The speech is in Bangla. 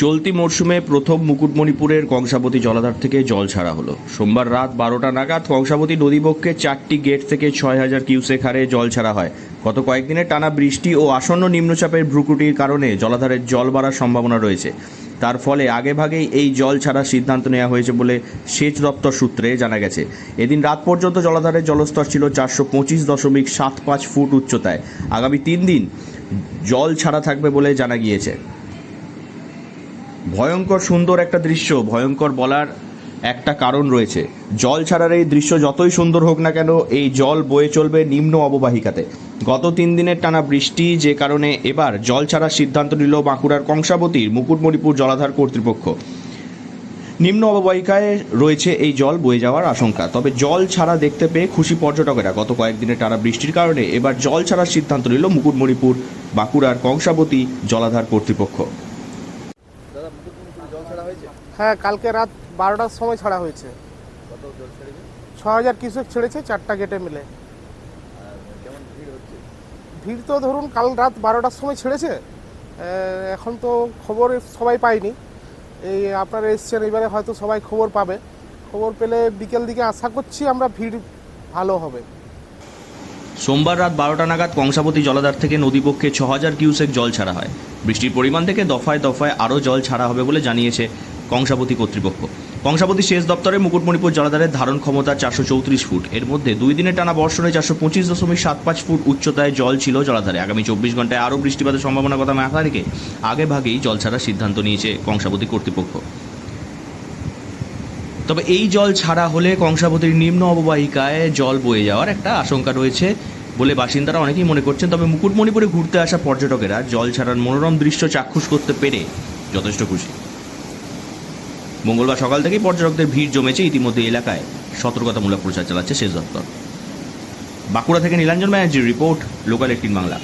চলতি মরশুমে প্রথম মুকুটমণিপুরের কংসাবতী জলাধার থেকে জল ছাড়া হলো। সোমবার রাত বারোটা নাগাদ কংসাবতী নদীবক্ষে চারটি গেট থেকে ছয় হাজার কিউসেক হারে জল ছাড়া হয়। গত কয়েকদিনের টানা বৃষ্টি ও আসন্ন নিম্নচাপের ভ্রুকুটির কারণে জলাধারের জল বাড়ার সম্ভাবনা রয়েছে। তার ফলে আগেভাগেই এই জল ছাড়ার সিদ্ধান্ত নেওয়া হয়েছে বলে সেচ দপ্তর সূত্রে জানা গেছে। এদিন রাত পর্যন্ত জলাধারের জলস্তর ছিল চারশো পঁচিশ দশমিক সাত পাঁচ ফুট উচ্চতায়। আগামী তিন দিন জল ছাড়া থাকবে বলে জানা গিয়েছে। ভয়ঙ্কর সুন্দর একটা দৃশ্য, ভয়ঙ্কর বলার একটা কারণ রয়েছে। জল ছাড়ার এই দৃশ্য যতই সুন্দর হোক না কেন, এই জল বয়ে চলবে নিম্ন অববাহিকাতে। গত তিন দিনের টানা বৃষ্টি যে কারণে এবার জল ছাড়ার সিদ্ধান্ত নিল বাঁকুড়ার কংসাবতীর মুকুটমণিপুর জলাধার কর্তৃপক্ষ। নিম্ন অববাহিকায় রয়েছে এই জল বয়ে যাওয়ার আশঙ্কা। তবে জল ছাড়া দেখতে পেয়ে খুশি পর্যটকেরা গত কয়েকদিনের টানা বৃষ্টির কারণে এবার জল ছাড়ার সিদ্ধান্ত নিল মুকুটমণিপুর, বাঁকুড়ার কংসাবতী জলাধার কর্তৃপক্ষ দাদা মুকুটমণিপুরে জল ছাড়া হয়েছে হ্যাঁ কালকে রাত বারোটার সময় ছাড়া হয়েছে। কত জল ছেড়েছে? ছ হাজার কিউসেক ছেড়েছে চারটা গেটে মিলে। ভিড় তো ধরুন কাল রাত বারোটার সময় ছেড়েছে। এখন তো খবর সবাই পায়নি। এই আপনারা এসছেন এবারে হয়তো সবাই খবর পাবে। খবর পেলে বিকেল দিকে আশা করছি আমরা ভিড় ভালো হবে। সোমবার রাত বারোটা নাগাদ কংসাবতী জলাধার থেকে নদীপক্ষে ছ হাজার কিউসেক জল ছাড়া হয়। বৃষ্টির পরিমাণ থেকে দফায় দফায় আরও জল ছাড়া হবে বলে জানিয়েছে কংসাবতী কর্তৃপক্ষ। কংসাবতী সেচ দপ্তরে মুকুটমণিপুর জলাধারের ধারণ ক্ষমতা চারশো চৌত্রিশ ফুট। এর মধ্যে দুই দিনের টানা বর্ষণে চারশো পঁচিশ দশমিক সাত পাঁচ ফুট উচ্চতায় জল ছিল জলাধারে। আগামী চব্বিশ ঘন্টায় আরও বৃষ্টিপাতের সম্ভাবনার কথা মাথায় রেখে আগে ভাগেই জল ছাড়ার সিদ্ধান্ত নিয়েছে কংসাবতী কর্তৃপক্ষ। তবে এই জল ছাড়া হলে কংসাবতীর নিম্ন অববাহিকায় জল বয়ে যাওয়ার একটা আশঙ্কা রয়েছে। বলে বাসিন্দারা অনেকেই মনে করছেন, তবে মুকুটমণিপুরে ঘুরতে আসা পর্যটকেরা জল ছাড়ার মনোরম দৃশ্য চাক্ষুষ করতে পেরে যথেষ্ট খুশি। মঙ্গলবার সকাল থেকেই পর্যটকদের ভিড় জমেছে, ইতিমধ্যে এলাকায় সতর্কতামূলক প্রচার চালাচ্ছে সেচ দপ্তর। বাঁকুড়া থেকে নীলাঞ্জন ব্যানার্জির রিপোর্ট, লোকাল এইটিন বাংলা।